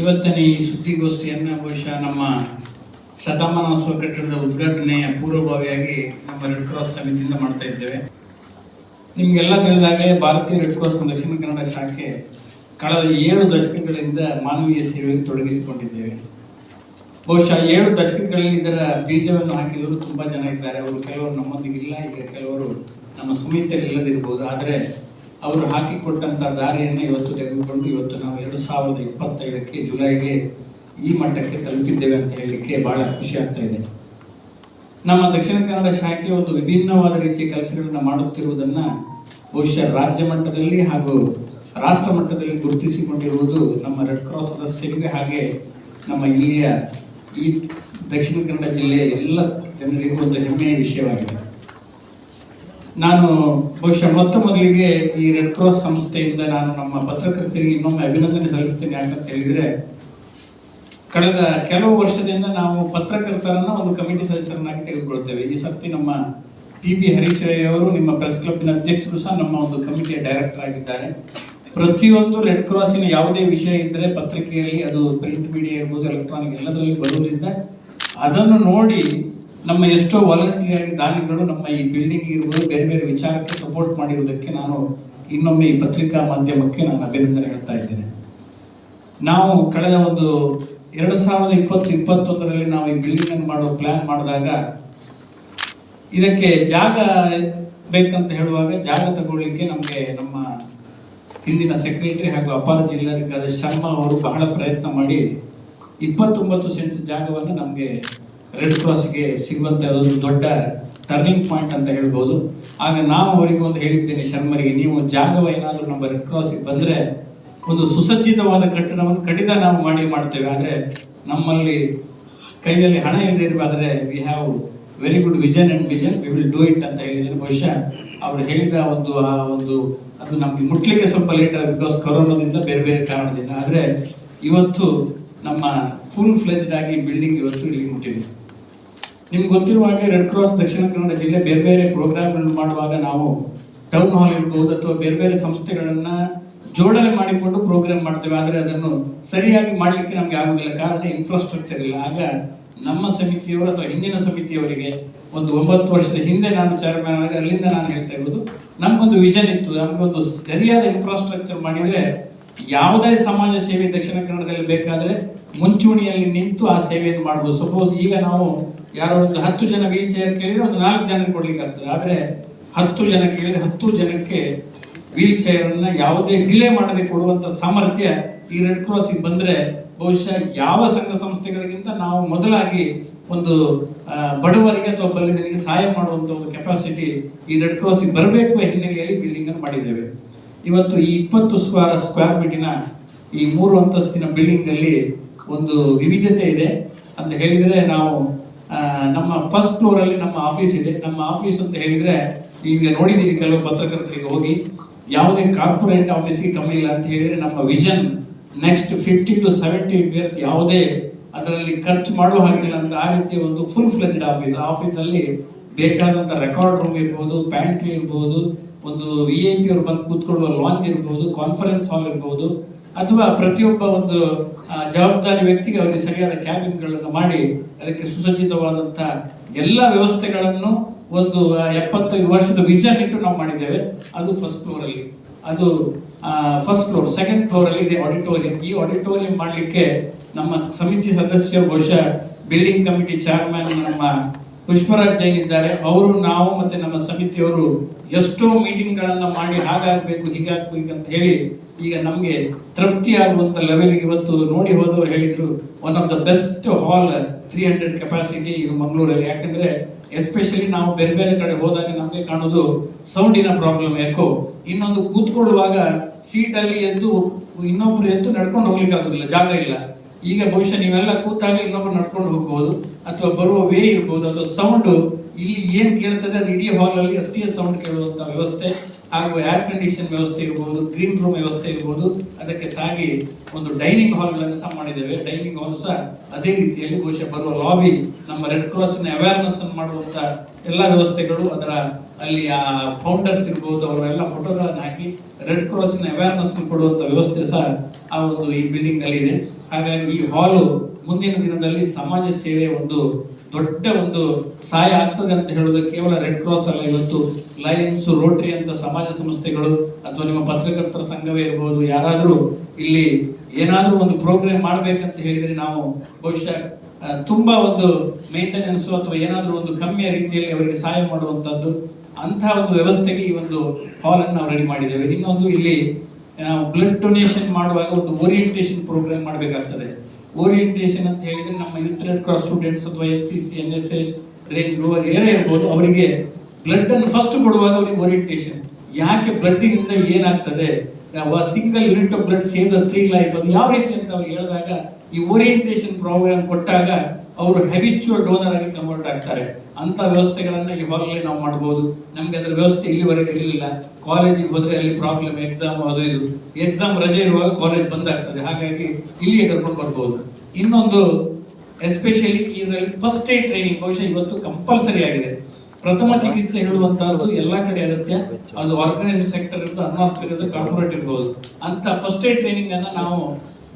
ಇವತ್ತಿನ ಈ ಸುದ್ದಿಗೋಷ್ಠಿಯನ್ನು ಬಹುಶಃ ನಮ್ಮ ಶತಮಾನೋತ್ಸವ ಕಟ್ಟಡದ ಉದ್ಘಾಟನೆಯ ಪೂರ್ವಭಾವಿಯಾಗಿ ನಮ್ಮ ರೆಡ್ ಕ್ರಾಸ್ ಸಮಿತಿಯಿಂದ ಮಾಡ್ತಾ ಇದ್ದೇವೆ. ನಿಮಗೆಲ್ಲ ತಿಳಿದಾಗೆ ಭಾರತೀಯ ರೆಡ್ ಕ್ರಾಸ್ ದಕ್ಷಿಣ ಕನ್ನಡ ಶಾಖೆ ಕಳೆದ ಏಳು ದಶಕಗಳಿಂದ ಮಾನವೀಯ ಸೇವೆಗೆ ತೊಡಗಿಸಿಕೊಂಡಿದ್ದೇವೆ. ಬಹುಶಃ ಏಳು ದಶಕಗಳಲ್ಲಿ ಇದರ ಬೀಜವನ್ನು ಹಾಕಿದವರು ತುಂಬ ಜನ ಇದ್ದಾರೆ. ಅವರು ಕೆಲವರು ನಮ್ಮೊಂದಿಗಿಲ್ಲ, ಈಗ ಕೆಲವರು ನಮ್ಮ ಸುಮಿತಿಯಲ್ಲಿ ಇಲ್ಲದಿರ್ಬೋದು ಆದರೆ ಅವರು ಹಾಕಿಕೊಟ್ಟಂಥ ದಾರಿಯನ್ನು ಇವತ್ತು ತೆಗೆದುಕೊಂಡು ಇವತ್ತು ನಾವು ಎರಡು ಸಾವಿರದ ಇಪ್ಪತ್ತೈದಕ್ಕೆ ಜುಲೈಗೆ ಈ ಮಟ್ಟಕ್ಕೆ ತಲುಪಿದ್ದೇವೆ ಅಂತ ಹೇಳಲಿಕ್ಕೆ ಬಹಳ ಖುಷಿ ಆಗ್ತಾ ಇದೆ. ನಮ್ಮ ದಕ್ಷಿಣ ಕನ್ನಡ ಶಾಖೆ ಒಂದು ವಿಭಿನ್ನವಾದ ರೀತಿಯ ಕೆಲಸಗಳನ್ನು ಮಾಡುತ್ತಿರುವುದನ್ನು ಬಹುಶಃ ರಾಜ್ಯ ಮಟ್ಟದಲ್ಲಿ ಹಾಗೂ ರಾಷ್ಟ್ರ ಮಟ್ಟದಲ್ಲಿ ಗುರುತಿಸಿಕೊಂಡಿರುವುದು ನಮ್ಮ ರೆಡ್ ಕ್ರಾಸ್ ಸದಸ್ಯರಿಗೆ ಹಾಗೆ ನಮ್ಮ ಇಲ್ಲಿಯ ಈ ದಕ್ಷಿಣ ಕನ್ನಡ ಜಿಲ್ಲೆಯ ಎಲ್ಲ ಜನರಿಗೂ ಒಂದು ಹೆಮ್ಮೆಯ ವಿಷಯವಾಗಿದೆ. ನಾನು ಬಹುಶಃ ಮೊತ್ತ ಮೊದಲಿಗೆ ಈ ರೆಡ್ ಕ್ರಾಸ್ ಸಂಸ್ಥೆಯಿಂದ ನಾನು ನಮ್ಮ ಪತ್ರಕರ್ತರಿಗೆ ಇನ್ನೊಮ್ಮೆ ಅಭಿನಂದನೆ ಸಲ್ಲಿಸ್ತೇನೆ ಯಾಕಂತ ಹೇಳಿದ್ರೆ, ಕಳೆದ ಕೆಲವು ವರ್ಷದಿಂದ ನಾವು ಪತ್ರಕರ್ತರನ್ನ ಒಂದು ಕಮಿಟಿ ಸದಸ್ಯರನ್ನಾಗಿ ತೆಗೆದುಕೊಳ್ತೇವೆ. ಈ ಸರ್ತಿ ನಮ್ಮ ಟಿ ಬಿ ಅವರು, ನಿಮ್ಮ ಪ್ರೆಸ್ ಕ್ಲಬ್ನ ಅಧ್ಯಕ್ಷರು ಸಹ ನಮ್ಮ ಒಂದು ಕಮಿಟಿಯ ಡೈರೆಕ್ಟರ್ ಆಗಿದ್ದಾರೆ. ಪ್ರತಿಯೊಂದು ರೆಡ್ ಕ್ರಾಸಿನ ಯಾವುದೇ ವಿಷಯ ಇದ್ದರೆ ಪತ್ರಿಕೆಯಲ್ಲಿ ಅದು ಪ್ರಿಂಟ್ ಮೀಡಿಯಾ ಇರ್ಬೋದು ಎಲೆಕ್ಟ್ರಾನಿಕ್ ಎಲ್ಲದರಲ್ಲಿ ಬರುವುದರಿಂದ ಅದನ್ನು ನೋಡಿ ನಮ್ಮ ಎಷ್ಟೋ ವಾಲಂಟಿಯರ್ ಆಗಿ ದಾನಿಗಳು ನಮ್ಮ ಈ ಬಿಲ್ಡಿಂಗ್ ಇರುವುದು ಬೇರೆ ಬೇರೆ ವಿಚಾರಕ್ಕೆ ಸಪೋರ್ಟ್ ಮಾಡಿರುವುದಕ್ಕೆ ನಾನು ಇನ್ನೊಮ್ಮೆ ಈ ಪತ್ರಿಕಾ ಮಾಧ್ಯಮಕ್ಕೆ ನಾನು ಅಭಿನಂದನೆ ಹೇಳ್ತಾ ಇದ್ದೇನೆ. ನಾವು ಕಳೆದ ಒಂದು ಎರಡು ಸಾವಿರದ ಇಪ್ಪತ್ತು, ಇಪ್ಪತ್ತೊಂದರಲ್ಲಿ ನಾವು ಈ ಬಿಲ್ಡಿಂಗ್ ಅನ್ನು ಮಾಡೋ ಪ್ಲಾನ್ ಮಾಡಿದಾಗ ಇದಕ್ಕೆ ಜಾಗ ಬೇಕಂತ ಹೇಳುವಾಗ ಜಾಗ ತಗೊಳ್ಳಿಕ್ಕೆ ನಮಗೆ ನಮ್ಮ ಹಿಂದಿನ ಸೆಕ್ರೆಟರಿ ಹಾಗೂ ಅಪಾರ ಜಿಲ್ಲಾಧಿಕಾರಿ ಶರ್ಮಾ ಅವರು ಬಹಳ ಪ್ರಯತ್ನ ಮಾಡಿ ಇಪ್ಪತ್ತೊಂಬತ್ತು ಸೆಂಟ್ಸ್ ಜಾಗವನ್ನು ನಮಗೆ ರೆಡ್ ಕ್ರಾಸ್ಗೆ ಸಿಗುವಂತ ಅದೊಂದು ದೊಡ್ಡ ಟರ್ನಿಂಗ್ ಪಾಯಿಂಟ್ ಅಂತ ಹೇಳ್ಬೋದು. ಆಗ ನಾವು ಅವರಿಗೆ ಒಂದು ಹೇಳಿದ್ದೇನೆ, ಶರ್ಮರಿಗೆ, ನೀವು ಜಾಗವ ಏನಾದರೂ ನಮ್ಮ ರೆಡ್ ಕ್ರಾಸಿಗೆ ಬಂದರೆ ಒಂದು ಸುಸಜ್ಜಿತವಾದ ಕಟ್ಟಡವನ್ನು ಕಡಿತ ನಾವು ಮಾಡಿ ಮಾಡ್ತೇವೆ. ಆದರೆ ನಮ್ಮಲ್ಲಿ ಕೈಯಲ್ಲಿ ಹಣ ಇಲ್ಲದೆ we have very good vision and vision we will do it ಅಂತ ಹೇಳಿದ್ದೇನೆ. ಬಹುಶಃ ಅವರು ಹೇಳಿದ ಒಂದು, ಆ ಒಂದು ಅದು ನಮಗೆ ಮುಟ್ಲಿಕ್ಕೆ ಸ್ವಲ್ಪ ಲೇಟ್ ಆಗಿದೆ ಬಿಕಾಸ್ ಕೊರೋನಾದಿಂದ ಬೇರೆ ಬೇರೆ ಕಾರಣದಿಂದ. ಆದರೆ ಇವತ್ತು ನಮ್ಮ ಫುಲ್ ಫ್ಲೆಜ್ಡ್ ಆಗಿ ಬಿಲ್ಡಿಂಗ್ ಇವತ್ತು ಇಲ್ಲಿ ಮುಟ್ಟಿದೆ. ನಿಮ್ಗೆ ಗೊತ್ತಿರುವ ಹಾಗೆ ರೆಡ್ ಕ್ರಾಸ್ ದಕ್ಷಿಣ ಕನ್ನಡ ಜಿಲ್ಲೆ ಬೇರೆ ಬೇರೆ ಪ್ರೋಗ್ರಾಮ್ಗಳನ್ನು ಮಾಡುವಾಗ ನಾವು ಟೌನ್ ಹಾಲ್ ಇರ್ಬೋದು ಅಥವಾ ಬೇರೆ ಬೇರೆ ಸಂಸ್ಥೆಗಳನ್ನು ಜೋಡಣೆ ಮಾಡಿಕೊಂಡು ಪ್ರೋಗ್ರಾಮ್ ಮಾಡ್ತೇವೆ. ಆದರೆ ಅದನ್ನು ಸರಿಯಾಗಿ ಮಾಡಲಿಕ್ಕೆ ನಮಗೆ ಆಗೋದಿಲ್ಲ. ಕಾರಣ ಇನ್ಫ್ರಾಸ್ಟ್ರಕ್ಚರ್ ಇಲ್ಲ. ಆಗ ನಮ್ಮ ಸಮಿತಿಯವರು ಅಥವಾ ಹಿಂದಿನ ಸಮಿತಿಯವರಿಗೆ ಒಂದು ಒಂಬತ್ತು ವರ್ಷದ ಹಿಂದೆ ನಾನು ಚೇರ್ಮನ್ ಆಗಿ ಅಲ್ಲಿಂದ ನಾನು ಹೇಳ್ತಾ ಇರೋದು ನಮಗೊಂದು ವಿಷನ್ ಇತ್ತು. ನಮಗೊಂದು ಸರಿಯಾದ ಇನ್ಫ್ರಾಸ್ಟ್ರಕ್ಚರ್ ಮಾಡಿದ್ರೆ ಯಾವುದೇ ಸಮಾಜ ಸೇವೆ ದಕ್ಷಿಣ ಕನ್ನಡದಲ್ಲಿ ಬೇಕಾದ್ರೆ ಮುಂಚೂಣಿಯಲ್ಲಿ ನಿಂತು ಆ ಸೇವೆಯನ್ನು ಮಾಡ್ಬೋದು. ಸಪೋಸ್ ಈಗ ನಾವು ಯಾರೋ ಒಂದು ಹತ್ತು ಜನ ವೀಲ್ ಚೇರ್ ಕೇಳಿದ್ರೆ ಒಂದು ನಾಲ್ಕು ಜನಕ್ಕೆ ಕೊಡ್ಲಿಕ್ಕೆ ಆಗ್ತದೆ ಆದ್ರೆ ಹತ್ತು ಜನ ಕೇಳಿದ್ರೆ ಹತ್ತು ಜನಕ್ಕೆ ವೀಲ್ ಚೇರ್ ಅನ್ನ ಯಾವುದೇ ಡಿಲೇ ಮಾಡದೆ ಕೊಡುವಂತ ಸಾಮರ್ಥ್ಯ ಈ ರೆಡ್ ಕ್ರಾಸಿಗೆ ಬಂದ್ರೆ ಬಹುಶಃ ಯಾವ ಸಂಘ ಸಂಸ್ಥೆಗಳಿಗಿಂತ ನಾವು ಮೊದಲಾಗಿ ಒಂದು ಬಡವರಿಗೆ ಅಥವಾ ಬಲ್ಲಿದರಿಗೆ ಸಹಾಯ ಮಾಡುವಂತ ಒಂದು ಕೆಪಾಸಿಟಿ ಈ ರೆಡ್ ಕ್ರಾಸಿಗೆ ಬರಬೇಕು ಹಿನ್ನೆಲೆಯಲ್ಲಿ ಬಿಲ್ಡಿಂಗನ್ನು ಮಾಡಿದ್ದೇವೆ. ಇವತ್ತು ಈ ಇಪ್ಪತ್ತು ಸ್ಕ್ವೇರ್ ಸ್ಕ್ವೇರ್ ಫೀಟಿನ ಈ ಮೂರು ಅಂತಸ್ತಿನ ಬಿಲ್ಡಿಂಗ್ ಅಲ್ಲಿ ಒಂದು ವಿವಿಧತೆ ಇದೆ. ಅಂತ ಹೇಳಿದ್ರೆ ನಾವು ನಮ್ಮ ಫಸ್ಟ್ ಫ್ಲೋರ್ ಅಲ್ಲಿ ನಮ್ಮ ಆಫೀಸ್ ಇದೆ. ನಮ್ಮ ಆಫೀಸ್ ಅಂತ ಹೇಳಿದ್ರೆ ಈಗ ನೋಡಿದೀರಿ ಕೆಲವು ಪತ್ರಕರ್ತರಿಗೆ ಹೋಗಿ, ಯಾವುದೇ ಕಾರ್ಪೊರೇಟ್ ಆಫೀಸ್ಗೆ ಕಮ್ಮಿ ಇಲ್ಲ ಅಂತ ಹೇಳಿದ್ರೆ ನಮ್ಮ vision next fifty to seventy years ಯಾವುದೇ ಅದರಲ್ಲಿ ಖರ್ಚು ಮಾಡುವ ಹಾಗಿಲ್ಲ ಅಂತ ಆ ರೀತಿಯ ಒಂದು ಫುಲ್ ಫ್ಲೆಜ್ಡ್ ಆಫೀಸ್ ಆಫೀಸ್ ಅಲ್ಲಿ ಬೇಕಾದಂತ ರೆಕಾರ್ಡ್ ರೂಮ್ ಇರ್ಬೋದು ಪ್ಯಾಂಟ್ರಿ ಇರ್ಬೋದು, ಒಂದು ವಿ ಐ ಪಿ ಅವರು ಬಂದು ಕೂತ್ಕೊಳ್ಳುವ ಲಾಂಜ್ ಇರ್ಬೋದು ಕಾನ್ಫರೆನ್ಸ್ ಹಾಲ್ ಇರ್ಬೋದು ಅಥವಾ ಪ್ರತಿಯೊಬ್ಬ ಒಂದು ಜವಾಬ್ದಾರಿ ವ್ಯಕ್ತಿಗೆ ಅವರಿಗೆ ಸರಿಯಾದ ಕ್ಯಾಬಿನ್ಗಳನ್ನು ಮಾಡಿ, ಅದಕ್ಕೆ ಸುಸಜ್ಜಿತವಾದಂಥ ಎಲ್ಲ ವ್ಯವಸ್ಥೆಗಳನ್ನು ಒಂದು ಎಪ್ಪತ್ತೈದು ವರ್ಷದ ವಿಷನ್ ಇಟ್ಟು ನಾವು ಮಾಡಿದ್ದೇವೆ. ಅದು ಫಸ್ಟ್ ಫ್ಲೋರ್ ಅಲ್ಲಿ. ಅದು ಫಸ್ಟ್ ಫ್ಲೋರ್ ಸೆಕೆಂಡ್ ಫ್ಲೋರ್ ಅಲ್ಲಿ ಇದೆ ಆಡಿಟೋರಿಯಂ ಈ ಆಡಿಟೋರಿಯಂ ಮಾಡಲಿಕ್ಕೆ ನಮ್ಮ ಸಮಿತಿ ಸದಸ್ಯ ಬಹುಶಃ ಬಿಲ್ಡಿಂಗ್ ಕಮಿಟಿ ಚೇರ್ಮನ್ ನಮ್ಮ ಪುಷ್ಪರಾಜ್ ಜೈನ್ ಇದ್ದಾರೆ. ಅವರು, ನಾವು ಮತ್ತೆ ನಮ್ಮ ಸಮಿತಿಯವರು ಎಷ್ಟೋ ಮೀಟಿಂಗ್ ಗಳನ್ನ ಮಾಡಿ ಹಾಗಾಗಬೇಕು, ಹೀಗಾಗಬೇಕು ಅಂತ ಹೇಳಿ ಈಗ ನಮಗೆ ತೃಪ್ತಿ ಆಗುವಂತ ಲೆವೆಲ್ಗೆ ಇವತ್ತು ನೋಡಿ ಹೋದವರು ಹೇಳಿದ್ರು one of the best hall three hundred capacity ಇದು ಮಂಗಳೂರಲ್ಲಿ. ಯಾಕಂದ್ರೆ ಎಸ್ಪೆಷಲಿ ನಾವು ಬೇರೆ ಬೇರೆ ಕಡೆ ಹೋದಾಗ ನಮಗೆ ಕಾಣೋದು ಸೌಂಡಿನ ಪ್ರಾಬ್ಲಮ್ ಯಾಕೋ? ಇನ್ನೊಂದು ಕೂತ್ಕೊಳ್ಳುವಾಗ ಸೀಟಲ್ಲಿ ಎದ್ದು ಇನ್ನೊಬ್ರು ಎದ್ದು ನಡ್ಕೊಂಡು ಹೋಗ್ಲಿಕ್ಕೆ ಆಗುದಿಲ್ಲ ಜಾಗ ಇಲ್ಲ. ಈಗ ಬಹುಶಃ ನೀವೆಲ್ಲ ಕೂತಾಗ ಇನ್ನೊಬ್ರು ನಡ್ಕೊಂಡು ಹೋಗ್ಬೋದು, ಅಥವಾ ಬರುವ ವೇ ಇರ್ಬೋದು. ಅಥವಾ ಸೌಂಡು ಇಲ್ಲಿ ಏನು ಕೇಳ್ತದೆ ಅದು ಇಡೀ ಹಾಲಲ್ಲಿ ಅಷ್ಟೇ ಸೌಂಡ್ ಕೇಳುವಂತ ವ್ಯವಸ್ಥೆ. ಹಾಗೂ ಏರ್ ಕಂಡೀಷನ್ ವ್ಯವಸ್ಥೆ ಇರ್ಬೋದು ಗ್ರೀನ್ ರೂಮ್ ವ್ಯವಸ್ಥೆ ಇರ್ಬೋದು, ಅದಕ್ಕೆ ತಾಗಿ ಒಂದು ಡೈನಿಂಗ್ ಹಾಲ್ಗಳನ್ನು ಸಹ ಮಾಡಿದ್ದೇವೆ. ಡೈನಿಂಗ್ ಹಾಲ್ ಸಹ ಅದೇ ರೀತಿಯಲ್ಲಿ ಬಹುಶಃ ಬರುವ ಲಾಬಿ ನಮ್ಮ ರೆಡ್ ಕ್ರಾಸ್ನ ಅವೇರ್ನೆಸ್ ಅನ್ನು ಮಾಡುವಂತ ಎಲ್ಲ ವ್ಯವಸ್ಥೆಗಳು ಅದರ ಅಲ್ಲಿ ಆ ಫೌಂಡರ್ಸ್ ಇರ್ಬೋದು ಅವರೆಲ್ಲ ಫೋಟೋಗಳನ್ನು ಹಾಕಿ ರೆಡ್ ಕ್ರಾಸ್ನ ಅವೇರ್ನೆಸ್ ಕೊಡುವಂಥ ವ್ಯವಸ್ಥೆ ಸಹ ಆ ಒಂದು ಈ ಬಿಲ್ಡಿಂಗ್ನಲ್ಲಿ ಇದೆ ಹಾಗಾಗಿ ಈ ಹಾಲು ಮುಂದಿನ ದಿನದಲ್ಲಿ ಸಮಾಜ ಸೇವೆ ಒಂದು ದೊಡ್ಡ ಒಂದು ಸಹಾಯ ಆಗ್ತದೆ ಅಂತ ಹೇಳೋದು ಕೇವಲ ರೆಡ್ ಕ್ರಾಸ್ ಅಲ್ಲ, ಇವತ್ತು ಲಯನ್ಸ್ ರೋಟರಿ ಅಂತ ಸಮಾಜ ಸಂಸ್ಥೆಗಳು ಅಥವಾ ನಿಮ್ಮ ಪತ್ರಕರ್ತರ ಸಂಘವೇ ಇರಬಹುದು ಯಾರಾದರೂ ಇಲ್ಲಿ ಏನಾದರೂ ಒಂದು ಪ್ರೋಗ್ರಾಮ್ ಮಾಡಬೇಕಂತ ಹೇಳಿದರೆ ನಾವು ಬಹುಶಃ ತುಂಬಾ ಒಂದು ಮೇಂಟೆನೆನ್ಸ್ ಅಥವಾ ಏನಾದರೂ ಒಂದು ಕಮ್ಮಿಯ ರೀತಿಯಲ್ಲಿ ಅವರಿಗೆ ಸಹಾಯ ಮಾಡುವಂಥದ್ದು ಅಂತಹ ಒಂದು ವ್ಯವಸ್ಥೆಗೆ ಈ ಒಂದು ಹಾಲ್ ಅನ್ನು ನಾವು ರೆಡಿ ಮಾಡಿದ್ದೇವೆ. ಇನ್ನೊಂದು ಇಲ್ಲಿ ಬ್ಲಡ್ ಡೊನೇಷನ್ ಮಾಡುವಾಗ ಒಂದು ಓರಿಯಂಟೇಷನ್ ಪ್ರೋಗ್ರಾಮ್ ಮಾಡಬೇಕಾಗ್ತದೆ. ಓರಿಯಂಟೇಷನ್ ಅಂತ ಹೇಳಿದ್ರೆ ನಮ್ಮ ಯೂತ್ ಕ್ರಾಸ್ ಸ್ಟೂಡೆಂಟ್ಸ್ ಅಥವಾ N C C N S S range ಏನೇ ಇರ್ಬೋದು, ಅವರಿಗೆ ಬ್ಲಡ್ ಅನ್ನು ಫಸ್ಟ್ ಕೊಡುವಾಗ ಅವರಿಗೆ ಓರಿಯೆಂಟೇಷನ್ ಯಾಕೆ ಬ್ಲಡ್ಡಿನಿಂದ ಏನಾಗ್ತದೆ? Single unit of blood save the three life ಅದು ಯಾವ ರೀತಿ ಅಂತ ಅವ್ರು ಹೇಳಿದಾಗ, ಈ ಓರಿಯಂಟೇಷನ್ ಪ್ರೋಗ್ರಾಮ್ ಕೊಟ್ಟಾಗ ಅವರು ಹೆಬಿಚುವಲ್ ಡೋನರ್ ಆಗಿ ಕನ್ವರ್ಟ್ ಆಗ್ತಾರೆ. ಅಂತ ವ್ಯವಸ್ಥೆಗಳನ್ನು ಇವಾಗಲೇ ನಾವು ಮಾಡಬಹುದು ನಮಗೆ ಅದರ ವ್ಯವಸ್ಥೆ ಇಲ್ಲಿವರೆಗೆ ಇರಲಿಲ್ಲ. ಕಾಲೇಜಿಗೆ ಹೋದರೆ ಅಲ್ಲಿ ಪ್ರಾಬ್ಲಮ್ ಎಕ್ಸಾಮ್ ಅದು ಇದು. ಎಕ್ಸಾಮ್ ರಜೆ ಇರುವಾಗ ಕಾಲೇಜ್ ಬಂದಾಗ್ತದೆ ಹಾಗಾಗಿ ಇಲ್ಲಿಗೆ ಕರ್ಕೊಂಡು ಬರ್ಬೋದು. ಇನ್ನೊಂದು ಎಸ್ಪೆಷಲಿ ಇದರಲ್ಲಿ ಫಸ್ಟ್ ಏಡ್ ಟ್ರೈನಿಂಗ್ ಬಹುಶಃ ಇವತ್ತು ಕಂಪಲ್ಸರಿ ಆಗಿದೆ. ಪ್ರಥಮ ಚಿಕಿತ್ಸೆ ಹೇಳುವಂತಹದ್ದು ಎಲ್ಲಾ ಕಡೆ ಇರುತ್ತೆ ಅದು ಆರ್ಗನೈಸ್ಡ್ ಸೆಕ್ಟರ್ ಇರ್ಬೋದು ಅನ್ಆರ್ಗನೈಸ್ಡ್ ಕಾರ್ಪೊರೇಟ್ ಇರ್ಬೋದು. ಅಂತ ಫಸ್ಟ್ ಏಡ್ ಟ್ರೈನಿಂಗ್ ಅನ್ನ ನಾವು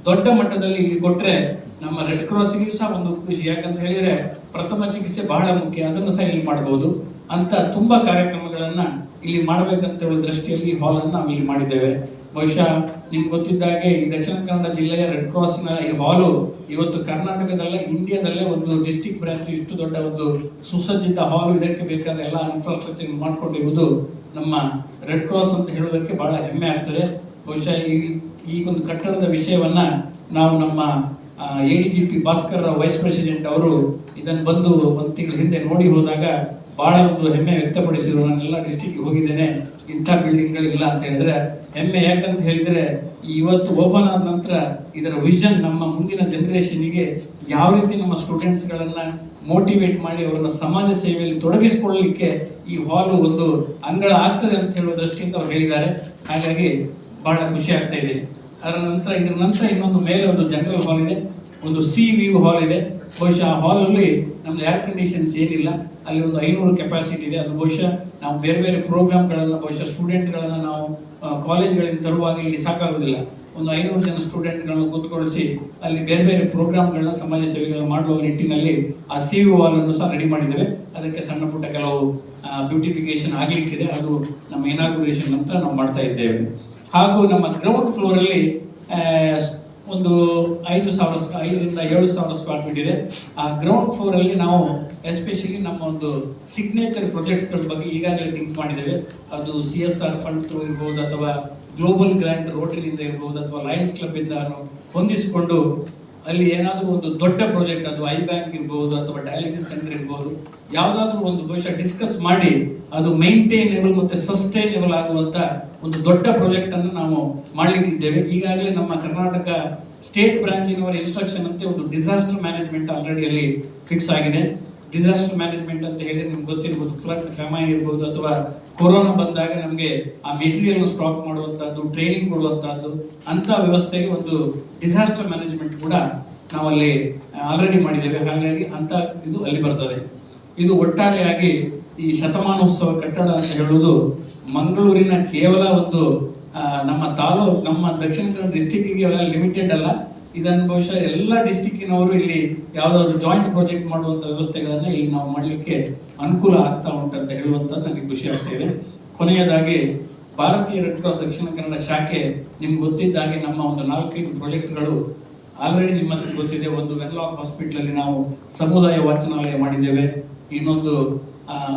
ದೊಡ್ಡ ಮಟ್ಟದಲ್ಲಿ ಇಲ್ಲಿ ಕೊಟ್ರೆ ನಮ್ಮ ರೆಡ್ ಕ್ರಾಸ್ಗೂ ಸಹ ಒಂದು ಖುಷಿ. ಯಾಕಂತ ಹೇಳಿದ್ರೆ ಪ್ರಥಮ ಚಿಕಿತ್ಸೆ ಬಹಳ ಮುಖ್ಯ. ಅದನ್ನು ಸಹ ಇಲ್ಲಿ ಮಾಡಬಹುದು ಅಂತ ತುಂಬಾ ಕಾರ್ಯಕ್ರಮಗಳನ್ನ ಇಲ್ಲಿ ಮಾಡಬೇಕಂತ ಹೇಳುವ ದೃಷ್ಟಿಯಲ್ಲಿ ಹಾಲ್ ಅನ್ನು ನಾವು ಇಲ್ಲಿ ಮಾಡಿದ್ದೇವೆ. ಬಹುಶಃ ನಿಮ್ಗೆ ಗೊತ್ತಿದ್ದಾಗೆ ಈ ದಕ್ಷಿಣ ಕನ್ನಡ ಜಿಲ್ಲೆಯ ರೆಡ್ ಕ್ರಾಸ್ನ ಈ ಹಾಲು ಇವತ್ತು ಕರ್ನಾಟಕದಲ್ಲೇ ಇಂಡಿಯಾದಲ್ಲೇ ಒಂದು ಡಿಸ್ಟಿಕ್ ಬ್ರಾಂಚ್ ಇಷ್ಟು ದೊಡ್ಡ ಒಂದು ಸುಸಜ್ಜಿತ ಹಾಲು ಇದಕ್ಕೆ ಬೇಕಾದ ಎಲ್ಲ ಇನ್ಫ್ರಾಸ್ಟ್ರಕ್ಚರ್ ಮಾಡಿಕೊಂಡಿರುವುದು ನಮ್ಮ ರೆಡ್ ಕ್ರಾಸ್ ಅಂತ ಹೇಳೋದಕ್ಕೆ ಬಹಳ ಹೆಮ್ಮೆ ಆಗ್ತದೆ. ಬಹುಶಃ ಈ ಈ ಒಂದು ಕಟ್ಟಡದ ವಿಷಯವನ್ನ ನಾವು ನಮ್ಮ A D G P Bhaskar vice president ಅವರು ಇದನ್ನು ಬಂದು ಒಂದು ತಿಂಗಳ ಹಿಂದೆ ನೋಡಿ ಹೋದಾಗ ಬಹಳ ಒಂದು ಹೆಮ್ಮೆ ವ್ಯಕ್ತಪಡಿಸಿದರು ನಾನೆಲ್ಲ ಡಿಸ್ಟಿಕ್ಗೆ ಹೋಗಿದ್ದೇನೆ. ಇಂಥ ಬಿಲ್ಡಿಂಗ್ಗಳಿಲ್ಲ ಅಂತ ಹೇಳಿದ್ರೆ ಹೆಮ್ಮೆ ಯಾಕಂತ ಹೇಳಿದ್ರೆ ಇವತ್ತು ಓಪನ್ ಆದ ನಂತರ ಇದರ ವಿಷನ್ ನಮ್ಮ ಮುಂದಿನ ಜನರೇಷನ್ಗೆ ಯಾವ ರೀತಿ ನಮ್ಮ ಸ್ಟೂಡೆಂಟ್ಸ್ಗಳನ್ನು ಮೋಟಿವೇಟ್ ಮಾಡಿ ಅವರನ್ನು ಸಮಾಜ ಸೇವೆಯಲ್ಲಿ ತೊಡಗಿಸಿಕೊಳ್ಳಲಿಕ್ಕೆ ಈ ಹಾಲು ಒಂದು ಅಂಗಳ ಆಗ್ತದೆ ಅಂತ ಹೇಳುವ ದೃಷ್ಟಿಯಿಂದ ಅವ್ರು ಹೇಳಿದ್ದಾರೆ. ಹಾಗಾಗಿ ಬಹಳ ಖುಷಿ ಆಗ್ತಾ ಇದೆ. ಅದರ ನಂತರ ಇದರ ನಂತರ ಇನ್ನೊಂದು ಮೇಲೆ ಒಂದು ಜನರಲ್ ಹಾಲ್ ಇದೆ. ಒಂದು ಸಿ ವ್ಯೂ ಹಾಲ್ ಇದೆ. ಬಹುಶಃ ಆ ಹಾಲಲ್ಲಿ ನಮ್ದು ಏರ್ ಕಂಡೀಷನ್ಸ್ ಏನಿಲ್ಲ. ಅಲ್ಲಿ ಒಂದು ಐನೂರು ಕೆಪಾಸಿಟಿ ಇದೆ. ಅದು ಬಹುಶಃ ನಾವು ಬೇರೆ ಬೇರೆ ಪ್ರೋಗ್ರಾಮ್ಗಳನ್ನು ಬಹುಶಃ ಸ್ಟೂಡೆಂಟ್ಗಳನ್ನು ನಾವು ಕಾಲೇಜ್ಗಳಿಂದ ತರುವಾಗ ಇಲ್ಲಿ ಸಾಕಾಗೋದಿಲ್ಲ ಒಂದು ಐನೂರು ಜನ ಸ್ಟೂಡೆಂಟ್ಗಳನ್ನು ಕೂತ್ಕೊಳಿಸಿ ಅಲ್ಲಿ ಬೇರೆ ಬೇರೆ ಪ್ರೋಗ್ರಾಮ್ಗಳನ್ನ ಸಮಾಜ ಸೇವೆಗಳನ್ನು ಮಾಡುವ ನಿಟ್ಟಿನಲ್ಲಿ ಆ ಸಿ ಯು ವಾಲ್ ಅನ್ನು ಸಹ ರೆಡಿ ಮಾಡಿದ್ದೇವೆ. ಅದಕ್ಕೆ ಸಣ್ಣ ಪುಟ್ಟ ಕೆಲವು ಬ್ಯೂಟಿಫಿಕೇಶನ್ ಆಗಲಿಕ್ಕಿದೆ. ಅದು ನಮ್ಮ ಇನಾಗ್ರೇಷನ್ ನಂತರ ನಾವು ಮಾಡ್ತಾ ಇದ್ದೇವೆ. ಹಾಗೂ ನಮ್ಮ ಗ್ರೌಂಡ್ ಫ್ಲೋರ್ ಅಲ್ಲಿ ಆ, ಒಂದು ಐದು ಸಾವಿರ ಐದರಿಂದ ಏಳು ಸಾವಿರ ಸ್ಕ್ವೇರ್ ಫೀಟ್ ಇದೆ. ಆ ಗ್ರೌಂಡ್ ಫ್ಲೋರ್ ಅಲ್ಲಿ ನಾವು ಎಸ್ಪೆಷಲಿ ನಮ್ಮ ಒಂದು ಸಿಗ್ನೇಚರ್ ಪ್ರಾಜೆಕ್ಟ್ಸ್ಗಳ ಬಗ್ಗೆ ಈಗಾಗಲೇ ಥಿಂಕ್ ಮಾಡಿದ್ದೇವೆ. ಅದು C S R fund through ಇರ್ಬೋದು ಅಥವಾ ಗ್ಲೋಬಲ್ ಗ್ರ್ಯಾಂಡ್ ರೋಟರಿಯಿಂದ ಇರ್ಬೋದು ಅಥವಾ ಲಯನ್ಸ್ ಕ್ಲಬ್ ಇಂದ ಹೊಂದಿಸಿಕೊಂಡು ಅಲ್ಲಿ ಏನಾದರೂ ಒಂದು ದೊಡ್ಡ ಪ್ರಾಜೆಕ್ಟ್ ಅದು ಐ ಬ್ಯಾಂಕ್ ಇರ್ಬೋದು ಅಥವಾ ಡಯಾಲಿಸಿಸ್ ಸೆಂಟರ್ ಇರ್ಬೋದು, ಯಾವುದಾದ್ರೂ ಒಂದು ಬಹುಶಃ ಡಿಸ್ಕಸ್ ಮಾಡಿ ಅದು ಮೈಂಟೈನೇಬಲ್ ಮತ್ತು ಸಸ್ಟೈನೇಬಲ್ ಆಗುವಂಥ ಒಂದು ದೊಡ್ಡ ಪ್ರಾಜೆಕ್ಟ್ ಅನ್ನು ನಾವು ಮಾಡಲಿಕ್ಕಿದ್ದೇವೆ. ಈಗಾಗಲೇ ನಮ್ಮ ಕರ್ನಾಟಕ ಸ್ಟೇಟ್ ಬ್ರಾಂಚಿನವರ ಇನ್ಸ್ಟ್ರಕ್ಷನ್ ಅಂತೆ ಒಂದು ಡಿಸಾಸ್ಟರ್ ಮ್ಯಾನೇಜ್ಮೆಂಟ್ ಆಲ್ರೆಡಿ ಅಲ್ಲಿ ಫಿಕ್ಸ್ ಆಗಿದೆ. ಡಿಸಾಸ್ಟರ್ ಮ್ಯಾನೇಜ್ಮೆಂಟ್ ಅಂತ ಹೇಳಿದ್ರೆ ನಿಮ್ಗೆ ಗೊತ್ತಿರ್ಬೋದು, ಫ್ಲಡ್ ಫೆಮೈನ್ ಇರ್ಬೋದು ಅಥವಾ ಕೊರೋನಾ ಬಂದಾಗ ನಮಗೆ ಆ ಮೆಟೀರಿಯಲ್ ಸ್ಟಾಕ್ ಮಾಡುವಂತಹದ್ದು ಟ್ರೈನಿಂಗ್ ಕೊಡುವಂತಹದ್ದು ಅಂತ ವ್ಯವಸ್ಥೆಗೆ ಒಂದು ಡಿಸಾಸ್ಟರ್ ಮ್ಯಾನೇಜ್ಮೆಂಟ್ ಕೂಡ ನಾವಲ್ಲಿ ಆಲ್ರೆಡಿ ಮಾಡಿದ್ದೇವೆ. ಹಾಗಾಗಿ ಅಂತ ಇದು ಅಲ್ಲಿ ಬರ್ತದೆ. ಇದು ಒಟ್ಟಾರೆಯಾಗಿ ಈ ಶತಮಾನೋತ್ಸವ ಕಟ್ಟಡ ಅಂತ ಹೇಳುವುದು ಮಂಗಳೂರಿನ ಕೇವಲ ಒಂದು ನಮ್ಮ ತಾಲೂಕು ನಮ್ಮ ದಕ್ಷಿಣ ಕನ್ನಡ ಡಿಸ್ಟಿಕ್ಕಿಗೆ ಲಿಮಿಟೆಡ್ ಅಲ್ಲ. ಇದನ್ನು ಬಹುಶಃ ಎಲ್ಲ ಡಿಸ್ಟಿಕ್ಕಿನವರು ಇಲ್ಲಿ ಯಾವುದಾದ್ರು ಜಾಯಿಂಟ್ ಪ್ರಾಜೆಕ್ಟ್ ಮಾಡುವಂಥ ವ್ಯವಸ್ಥೆಗಳನ್ನ ಇಲ್ಲಿ ನಾವು ಮಾಡಲಿಕ್ಕೆ ಅನುಕೂಲ ಆಗ್ತಾ ಉಂಟಂತ ಹೇಳುವಂಥದ್ದು ನನಗೆ ಖುಷಿ ಆಗ್ತಾ ಕೊನೆಯದಾಗಿ ಭಾರತೀಯ ರೆಡ್ ಕ್ರಾಸ್ ದಕ್ಷಿಣ ಕನ್ನಡ ಶಾಖೆ ನಿಮ್ಗೆ ಗೊತ್ತಿದ್ದಾಗೆ ನಮ್ಮ ಒಂದು ನಾಲ್ಕೈದು ಪ್ರಾಜೆಕ್ಟ್ಗಳು ಆಲ್ರೆಡಿ ನಿಮ್ಮ ಹತ್ರ ಗೊತ್ತಿದೆ. ಒಂದು ವೆನ್ಲಾಕ್ ಹಾಸ್ಪಿಟಲ್ ಅಲ್ಲಿ ನಾವು ಸಮುದಾಯ ವಾಚನಾಲಯ ಮಾಡಿದ್ದೇವೆ. ಇನ್ನೊಂದು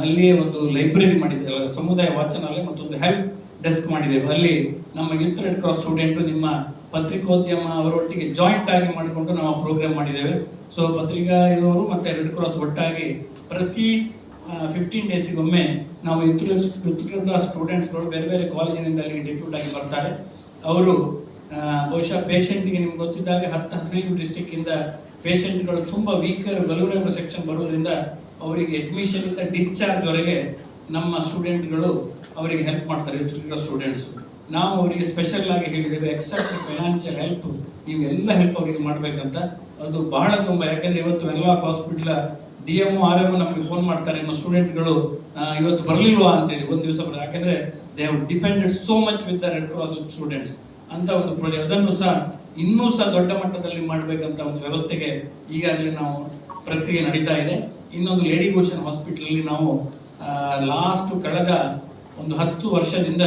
ಅಲ್ಲಿಯೇ ಒಂದು ಲೈಬ್ರರಿ ಮಾಡಿದ್ದೇವೆ ಸಮುದಾಯ ವಾಚನಾಲಯ ಮತ್ತೊಂದು ಹೆಲ್ಪ್ ಡೆಸ್ಕ್ ಮಾಡಿದ್ದೇವೆ ಅಲ್ಲಿ ನಮ್ಮ ಯೂತ್ ರೆಡ್ ಕ್ರಾಸ್ ಸ್ಟೂಡೆಂಟ್ ನಿಮ್ಮ ಪತ್ರಿಕೋದ್ಯಮ ಅವರೊಟ್ಟಿಗೆ ಜಾಯಿಂಟ್ ಆಗಿ ಮಾಡಿಕೊಂಡು ನಾವು ಪ್ರೋಗ್ರಾಮ್ ಮಾಡಿದ್ದೇವೆ. ಸೊ ಪತ್ರಿಕಾ ಇರೋರು ಮತ್ತೆ ರೆಡ್ ಕ್ರಾಸ್ ಒಟ್ಟಾಗಿ ಪ್ರತಿ ಫಿಫ್ಟೀನ್ ಡೇಸಿಗೊಮ್ಮೆ ನಾವು ಯೂತ್ ಯೂತ್ ಕ್ರಾಸ್ ಸ್ಟೂಡೆಂಟ್ಸ್ಗಳು ಬೇರೆ ಬೇರೆ ಕಾಲೇಜಿನಿಂದ ಅಲ್ಲಿ ಡೆಪ್ಯೂಟ್ ಆಗಿ ಬರ್ತಾರೆ. ಅವರು ಬಹುಶಃ ಪೇಷಂಟ್ಗೆ ನಿಮ್ಗೆ ಗೊತ್ತಿದ್ದಾಗ ಹತ್ತು, ಹದಿನೈದು ಡಿಸ್ಟಿಕ್ಕಿಂದ ಪೇಷಂಟ್ಗಳು ತುಂಬಾ ವೀಕರ್ ಬಲೂರಬಲ್ ಸೆಕ್ಷನ್ ಬರೋದ್ರಿಂದ ಅವರಿಗೆ ಅಡ್ಮಿಷನ್ ಇಂದ ಡಿಸ್ಚಾರ್ಜ್ವರೆಗೆ ನಮ್ಮ ಸ್ಟೂಡೆಂಟ್ಗಳು ಅವರಿಗೆ ಹೆಲ್ಪ್ ಮಾಡ್ತಾರೆ ಸ್ಟೂಡೆಂಟ್ಸ್ ನಾವು ಅವರಿಗೆ ಸ್ಪೆಷಲ್ ಆಗಿ ಹೇಳಿದ್ದೇವೆ ಎಕ್ಸೆಪ್ಟ್ ಫೈನಾನ್ಷಿಯಲ್ ಹೆಲ್ಪ್ ನೀವು ಎಲ್ಲ ಹೆಲ್ಪ್ ಅವರಿಗೆ ಮಾಡಬೇಕಂತ. ಅದು ಬಹಳ ತುಂಬ, ಯಾಕಂದರೆ ಇವತ್ತು ವೆನ್ಲಾಕ್ ಹಾಸ್ಪಿಟ್ಲ ಡಿ ಎಂ ಆರ್ ಎಂ ನಮಗೆ ಫೋನ್ ಮಾಡ್ತಾರೆ ನಮ್ಮ ಸ್ಟೂಡೆಂಟ್ಗಳು ಇವತ್ತು ಬರಲಿಲ್ವಾ ಅಂತೇಳಿ ಒಂದು ದಿವಸ ಬರೋದು ಯಾಕೆಂದರೆ they have depended so much with the red cross students ಅಂತ ಒಂದು ಪ್ರಾಜೆಕ್ಟ್ ಅದನ್ನು ಸಹ ಇನ್ನೂ ಸಹ ದೊಡ್ಡ ಮಟ್ಟದಲ್ಲಿ ಮಾಡಬೇಕಂತ ಒಂದು ವ್ಯವಸ್ಥೆಗೆ ಈಗಾಗಲೇ ನಾವು ಪ್ರಕ್ರಿಯೆ ನಡೀತಾ ಇದೆ. ಇನ್ನೊಂದು ಲೇಡಿ ಗೋಷನ್ ಹಾಸ್ಪಿಟ್ಲಲ್ಲಿ ನಾವು ಲಾಸ್ಟ್ ಕಳೆದ ಒಂದು ಹತ್ತು ವರ್ಷದಿಂದ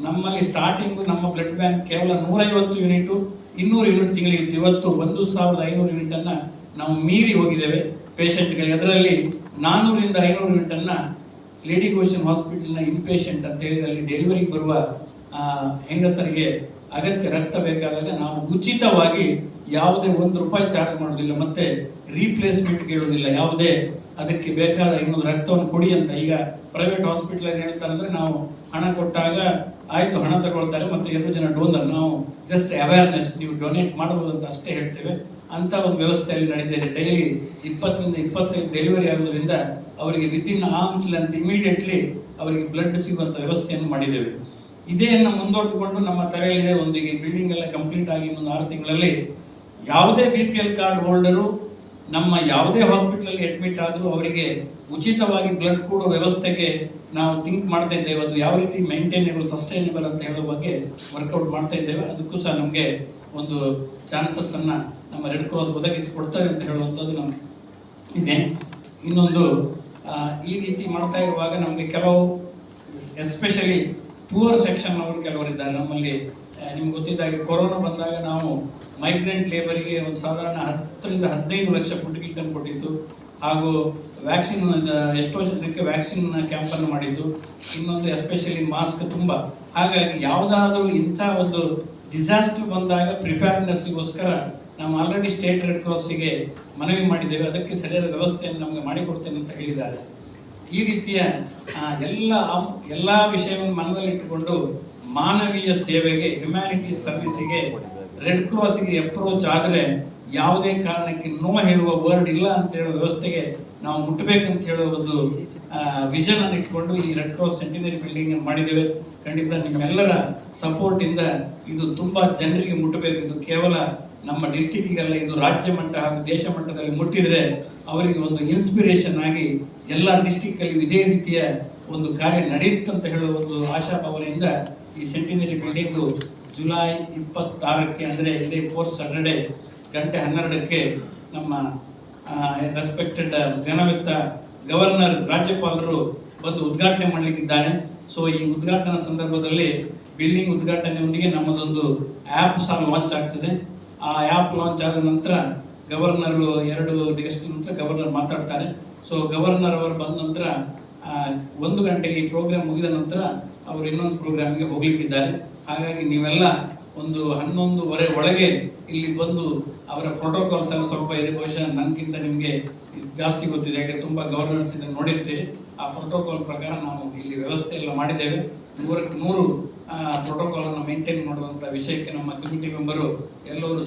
ನಮ್ಮಲ್ಲಿ ಸ್ಟಾರ್ಟಿಂಗ್ ನಮ್ಮ ಬ್ಲಡ್ ಬ್ಯಾಂಕ್ ಕೇವಲ ನೂರೈವತ್ತು ಯೂನಿಟ್ ಇನ್ನೂರು ಯೂನಿಟ್ ತಿಂಗಳಿಗೆ ಇವತ್ತು ಒಂದು ಸಾವಿರದ ಐನೂರು ಯೂನಿಟ್ ಅನ್ನ ನಾವು ಮೀರಿ ಹೋಗಿದ್ದೇವೆ. ಪೇಷಂಟ್ಗಳಿಗೆ ಅದರಲ್ಲಿ ನಾನ್ನೂರಿಂದ ಐನೂರು ಯೂನಿಟ್ ಅನ್ನ ಲೇಡಿ ಗೋಷನ್ ಹಾಸ್ಪಿಟಲ್ನ ಇನ್ಪೇಷಂಟ್ ಅಂತ ಹೇಳಿದ್ರೆ ಅಲ್ಲಿ ಡೆಲಿವರಿಗೆ ಬರುವ ಹೆಂಗಸರಿಗೆ ಅಗತ್ಯ ರಕ್ತ ಬೇಕಾದಾಗ ನಾವು ಉಚಿತವಾಗಿ ಯಾವುದೇ ಒಂದು ರೂಪಾಯಿ ಚಾರ್ಜ್ ಮಾಡೋದಿಲ್ಲ ಮತ್ತೆ ರೀಪ್ಲೇಸ್ಮೆಂಟ್ ಕೇಳೋದಿಲ್ಲ ಯಾವುದೇ ಅದಕ್ಕೆ ಬೇಕಾದ ಇನ್ನೊಂದು ರಕ್ತವನ್ನು ಕೊಡಿ ಅಂತ ಈಗ ಪ್ರೈವೇಟ್ ಹಾಸ್ಪಿಟಲ್ ಏನು ಹೇಳ್ತಾರೆ ಅಂದ್ರೆ ನಾವು ಹಣ ಕೊಟ್ಟಾಗ ಆಯ್ತು, ಹಣ ತಗೊಳ್ತಾರೆ ಮತ್ತೆ ಎರಡು ಜನ ಡೋನರ್ ನಾವು ಜಸ್ಟ್ ಅವೇರ್ನೆಸ್ ನೀವು ಡೊನೇಟ್ ಮಾಡಬಹುದು ಅಂತ ಅಷ್ಟೇ ಹೇಳ್ತೇವೆ. ಅಂತ ಒಂದು ವ್ಯವಸ್ಥೆಯಲ್ಲಿ ನಡೀತಾ ಇದೆ. ಡೈಲಿ ಇಪ್ಪತ್ತರಿಂದ ಇಪ್ಪತ್ತೈದು ಡೆಲಿವರಿ ಆಗೋದ್ರಿಂದ ಅವರಿಗೆ ವಿತಿನ್ ಆರ್ಮ್ಸ್ ಲೆಂತ್ ಇಮಿಡಿಯೇಟ್ಲಿ ಅವರಿಗೆ ಬ್ಲಡ್ ಸಿಗುವಂತ ವ್ಯವಸ್ಥೆಯನ್ನು ಮಾಡಿದ್ದೇವೆ. ಇದೇಯನ್ನು ಮುಂದುವರೆದುಕೊಂಡು ನಮ್ಮ ತಲೆಯಲ್ಲಿದೆ ಒಂದಿಗೆ ಬಿಲ್ಡಿಂಗ್ ಎಲ್ಲ ಕಂಪ್ಲೀಟ್ ಆಗಿ ಇನ್ನೊಂದು ಆರು ತಿಂಗಳಲ್ಲಿ ಯಾವುದೇ B P L card holder ನಮ್ಮ ಯಾವುದೇ ಹಾಸ್ಪಿಟಲ್ ಅಡ್ಮಿಟ್ ಆದರೂ ಅವರಿಗೆ ಉಚಿತವಾಗಿ ಬ್ಲಡ್ ಕೊಡೋ ವ್ಯವಸ್ಥೆಗೆ ನಾವು ಥಿಂಕ್ ಮಾಡ್ತಾ ಇದ್ದೇವೆ. ಅದು ಯಾವ ರೀತಿ ಮೇಂಟೈನೇಬಲ್ ಸಸ್ಟೈನೇಬಲ್ ಅಂತ ಹೇಳೋ ಬಗ್ಗೆ ವರ್ಕೌಟ್ ಮಾಡ್ತಾ ಇದ್ದೇವೆ. ಅದಕ್ಕೂ ಸಹ ನಮಗೆ ಒಂದು ಚಾನ್ಸಸ್ಸನ್ನು ನಮ್ಮ ರೆಡ್ ಕ್ರಾಸ್ ಒದಗಿಸಿಕೊಡ್ತಾರೆ ಅಂತ ಹೇಳುವಂಥದ್ದು ನಮಗೆ ಇದೆ. ಇನ್ನೊಂದು ಈ ರೀತಿ ಮಾಡ್ತಾ ಇರುವಾಗ ನಮಗೆ ಕೆಲವು ಎಸ್ಪೆಷಲಿ ಪೂವರ್ ಸೆಕ್ಷನ್ ಅವರು ಕೆಲವರಿದ್ದಾರೆ. ನಮ್ಮಲ್ಲಿ ನಿಮ್ಗೆ ಗೊತ್ತಿದ್ದಾಗೆ ಕೊರೋನಾ ಬಂದಾಗ ನಾವು ಮೈಗ್ರೆಂಟ್ ಲೇಬರಿಗೆ ಒಂದು ಸಾಧಾರಣ ಹತ್ತರಿಂದ ಹದಿನೈದು ಲಕ್ಷ ಫುಡ್ ಕಿಟ್ ಅನ್ನು ಕೊಟ್ಟಿತ್ತು. ಹಾಗೂ ವ್ಯಾಕ್ಸಿನ್ ಎಷ್ಟೋ ಜನಕ್ಕೆ ವ್ಯಾಕ್ಸಿನ್ ಕ್ಯಾಂಪನ್ನು ಮಾಡಿದ್ದು. ಇನ್ನೊಂದು ಎಸ್ಪೆಷಲಿ ಮಾಸ್ಕ್ ತುಂಬ. ಹಾಗಾಗಿ ಯಾವುದಾದ್ರೂ ಇಂಥ ಒಂದು ಡಿಸಾಸ್ಟರ್ ಬಂದಾಗ ಪ್ರಿಪೇರ್ನೆಸ್ಗೋಸ್ಕರ ನಾವು ಆಲ್ರೆಡಿ ಸ್ಟೇಟ್ ರೆಡ್ ಕ್ರಾಸಿಗೆ ಮನವಿ ಮಾಡಿದ್ದೇವೆ. ಅದಕ್ಕೆ ಸರಿಯಾದ ವ್ಯವಸ್ಥೆಯನ್ನು ನಮಗೆ ಮಾಡಿಕೊಡ್ತೇನೆ ಅಂತ ಹೇಳಿದ್ದಾರೆ. ಈ ರೀತಿಯ ಎಲ್ಲ ಎಲ್ಲ ವಿಷಯವನ್ನು ಮನದಲ್ಲಿಟ್ಟುಕೊಂಡು ಮಾನವೀಯ ಸೇವೆಗೆ ಹ್ಯುಮ್ಯಾನಿಟಿ ಸರ್ವಿಸಿಗೆ ರೆಡ್ ಕ್ರಾಸ್ಗೆ ಅಪ್ರೋಚ್ ಆದರೆ ಯಾವುದೇ ಕಾರಣಕ್ಕೆ ನೋ ಹೇಳುವ ವರ್ಡ್ ಇಲ್ಲ ಅಂತ ಹೇಳುವ ವ್ಯವಸ್ಥೆಗೆ ನಾವು ಮುಟ್ಟಬೇಕಂತ ಹೇಳುವ ಒಂದು ವಿಷನ್ ಅನ್ನು ಇಟ್ಕೊಂಡು ಈ ರೆಡ್ ಕ್ರಾಸ್ ಸೆಂಟಿನರಿ ಬಿಲ್ಡಿಂಗ್ ಮಾಡಿದ್ದೇವೆ. ಖಂಡಿತ ನಿಮ್ಮೆಲ್ಲರ ಸಪೋರ್ಟ್ ಇಂದ ತುಂಬ ಜನರಿಗೆ ಮುಟ್ಟಬೇಕು ಇದು ಕೇವಲ ನಮ್ಮ ಡಿಸ್ಟಿಕ್ಕಿಗೆಲ್ಲ ಇದು ರಾಜ್ಯ ಮಟ್ಟ ಹಾಗೂ ದೇಶ ಮಟ್ಟದಲ್ಲಿ ಮುಟ್ಟಿದರೆ ಅವರಿಗೆ ಒಂದು ಇನ್ಸ್ಪಿರೇಷನ್ ಆಗಿ ಎಲ್ಲ ಡಿಸ್ಟಿಕ್ಕಲ್ಲಿ ಇದೇ ರೀತಿಯ ಒಂದು ಕಾರ್ಯ ನಡೆಯುತ್ತಂತ ಹೇಳುವ ಒಂದು ಆಶಾಭಾವನೆಯಿಂದ ಈ ಸೆಂಟಿನರಿ ಬಿಲ್ಡಿಂಗು ಜುಲೈ ಇಪ್ಪತ್ತಾರಕ್ಕೆ ಅಂದರೆ ಇದೇ ಫೋರ್ ಸ್ಯಾಟರ್ಡೆ ಗಂಟೆ ಹನ್ನೆರಡಕ್ಕೆ ನಮ್ಮ ರೆಸ್ಪೆಕ್ಟೆಡ್ ಘನವಿತ್ತ ಗವರ್ನರ್ ರಾಜ್ಯಪಾಲರು ಬಂದು ಉದ್ಘಾಟನೆ ಮಾಡಲಿಕ್ಕಿದ್ದಾರೆ. ಸೊ ಈ ಉದ್ಘಾಟನಾ ಸಂದರ್ಭದಲ್ಲಿ ಬಿಲ್ಡಿಂಗ್ ಉದ್ಘಾಟನೆಯೊಂದಿಗೆ ನಮ್ಮದೊಂದು ಆ್ಯಪ್ ಸಹ ಲಾಂಚ್ ಆಗ್ತದೆ. ಆ ಆ್ಯಪ್ ಲಾಂಚ್ ಆದ ನಂತರ ಗವರ್ನರು ಎರಡು ಡಿಗಸ್ಟ್ ನಂತರ ಗವರ್ನರ್ ಮಾತಾಡ್ತಾರೆ. ಸೊ ಗವರ್ನರ್ ಅವರು ಬಂದ ನಂತರ ಒಂದು ಗಂಟೆಗೆ ಈ ಪ್ರೋಗ್ರಾಮ್ ಮುಗಿದ ನಂತರ ಅವರು ಇನ್ನೊಂದು ಪ್ರೋಗ್ರಾಮ್ಗೆ ಹೋಗ್ಲಿಕ್ಕಿದ್ದಾರೆ. ಹಾಗಾಗಿ ನೀವೆಲ್ಲ ಒಂದು ಹನ್ನೊಂದುವರೆ ಒಳಗೆ ಇಲ್ಲಿ ಬಂದು ಅವರ ಪ್ರೋಟೋಕಾಲ್ಸ್ ಎಲ್ಲ ಸ್ವಲ್ಪ ಇದೆ. ಬಹುಶಃ ನನಗಿಂತ ನಿಮಗೆ ಜಾಸ್ತಿ ಗೊತ್ತಿದೆ. ಯಾಕೆ ತುಂಬ ಗವರ್ನರ್ಸ್ ಇದನ್ನು ನೋಡಿರ್ತೀರಿ. ಆ ಪ್ರೋಟೋಕಾಲ್ ಪ್ರಕಾರ ನಾವು ಇಲ್ಲಿ ವ್ಯವಸ್ಥೆ ಎಲ್ಲ ಮಾಡಿದ್ದೇವೆ. ನೂರಕ್ಕೆ ನೂರು ಪ್ರೋಟೋಕಾಲ್ ಅನ್ನು ಮೇಂಟೈನ್ ಮಾಡುವಂಥ ವಿಷಯಕ್ಕೆ ನಮ್ಮ ಕಮಿಟಿ ಮೆಂಬರು ಎಲ್ಲರೂ